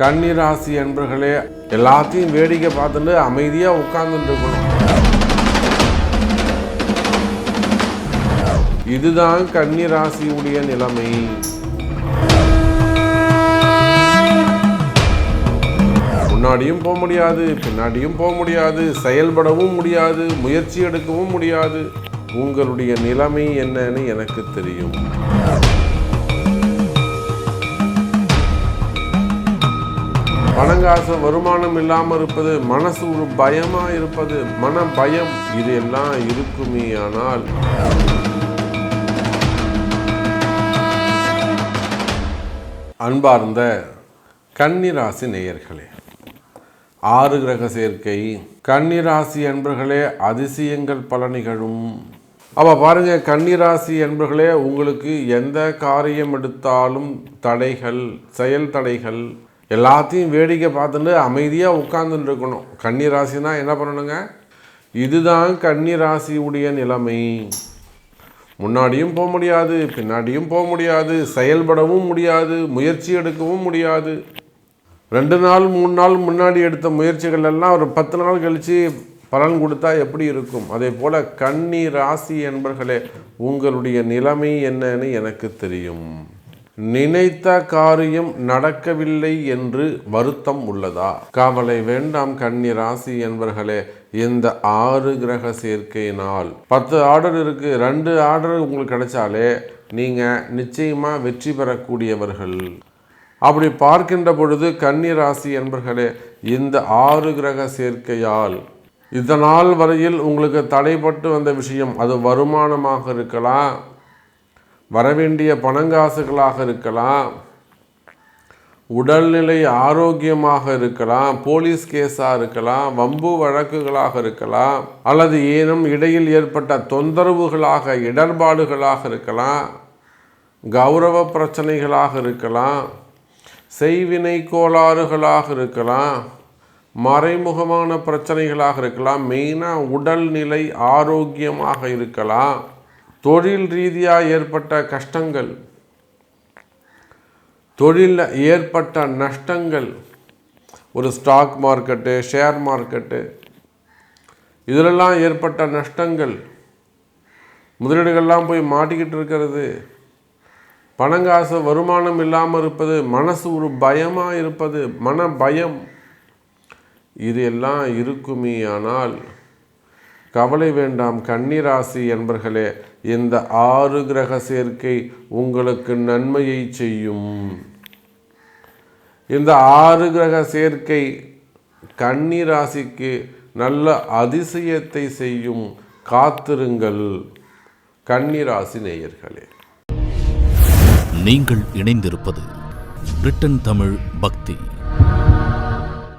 கன்னிராசி அன்பர்களே எல்லாத்தையும் வேடிக்கை பார்த்துட்டு அமைதியாக உட்கார்ந்துட்டு இருக்கணும். இதுதான் கன்னிராசியுடைய நிலைமை. முன்னாடியும் போக முடியாது பின்னாடியும் போக முடியாது செயல்படவும் முடியாது முயற்சி எடுக்கவும் முடியாது. உங்களுடைய நிலைமை என்னன்னு எனக்கு தெரியும். பணங்காசு வருமானம் இல்லாமல் இருப்பது மனசு ஒரு பயமாக இருப்பது மன பயம் இது எல்லாம் இருக்குமே ஆனால். அன்பார்ந்த கன்னிராசி நேயர்களே ஆறு கிரக சேர்க்கை கன்னிராசி என்பர்களே அதிசயங்கள் பல நிகழும். அப்போ பாருங்க கன்னிராசி என்பர்களே உங்களுக்கு எந்த காரியம் எடுத்தாலும் தடைகள் செயல் தடைகள் எல்லாத்தையும் வேடிக்கை பார்த்துட்டு அமைதியாக உட்கார்ந்துட்டு இருக்கணும் கன்னிராசினா என்ன பண்ணணுங்க? இதுதான் கன்னிராசியுடைய நிலைமை. முன்னாடியும் போக முடியாது பின்னாடியும் போக முடியாது செயல்படவும் முடியாது முயற்சி எடுக்கவும் முடியாது. ரெண்டு நாள் மூணு நாள் முன்னாடி எடுத்த முயற்சிகள் எல்லாம் ஒரு பத்து நாள் கழித்து பலன் கொடுத்தா எப்படி இருக்கும்? அதே போல் கன்னி ராசி என்பர்களே உங்களுடைய நிலைமை என்னன்னு எனக்கு தெரியும். நினைத்த காரியம் நடக்கவில்லை என்று வருத்தம் உள்ளதா? கவலை வேண்டாம் கன்னி ராசி என்பர்களே இந்த ஆறு கிரக சேர்க்கையினால். பத்து ஆர்டர் இருக்கு ரெண்டு ஆர்டர் உங்களுக்கு கிடைச்சாலே நீங்க நிச்சயமா வெற்றி பெறக்கூடியவர்கள். அப்படி பார்க்கின்ற பொழுது கன்னி ராசி என்பர்களே இந்த ஆறு கிரக சேர்க்கையால் இதனால் வரையில் உங்களுக்கு தடைப்பட்டு வந்த விஷயம் அது வருமானமாக இருக்கலாம் வரவேண்டிய பணங்காசுகளாக இருக்கலாம் உடல்நிலை ஆரோக்கியமாக இருக்கலாம் போலீஸ் கேஸாக இருக்கலாம் வம்பு வழக்குகளாக இருக்கலாம் அல்லது ஏனும் இடையில் ஏற்பட்ட தொந்தரவுகளாக இடர்பாடுகளாக இருக்கலாம் கௌரவ பிரச்சனைகளாக இருக்கலாம் செய்வினை கோளாறுகளாக இருக்கலாம் மறைமுகமான பிரச்சனைகளாக இருக்கலாம் மெயினாக உடல்நிலை ஆரோக்கியமாக இருக்கலாம். தொழில் ரீதியாக ஏற்பட்ட கஷ்டங்கள் தொழிலில் ஏற்பட்ட நஷ்டங்கள் ஒரு ஸ்டாக் மார்க்கெட்டு ஷேர் மார்க்கெட்டு இதிலெல்லாம் ஏற்பட்ட நஷ்டங்கள் முதலீடுகள்லாம் போய் மாட்டிக்கிட்டு இருக்கிறது. பணங்காசு வருமானம் இல்லாமல் இருப்பது மனசு ஒரு பயமாக இருப்பது மன பயம் இது எல்லாம் இருக்குமே ஆனால் கவலை வேண்டாம் கன்னிராசி என்பர்களே இந்த ஆறு கிரக சேர்க்கை உங்களுக்கு நன்மையை செய்யும். இந்த ஆறு கிரக சேர்க்கை கன்னிராசிக்கு நல்ல அதிசயத்தை செய்யும். காத்திருங்கள். கன்னிராசி நேயர்களே. நீங்கள் இணைந்திருப்பது பிரிட்டன் தமிழ் பக்தி.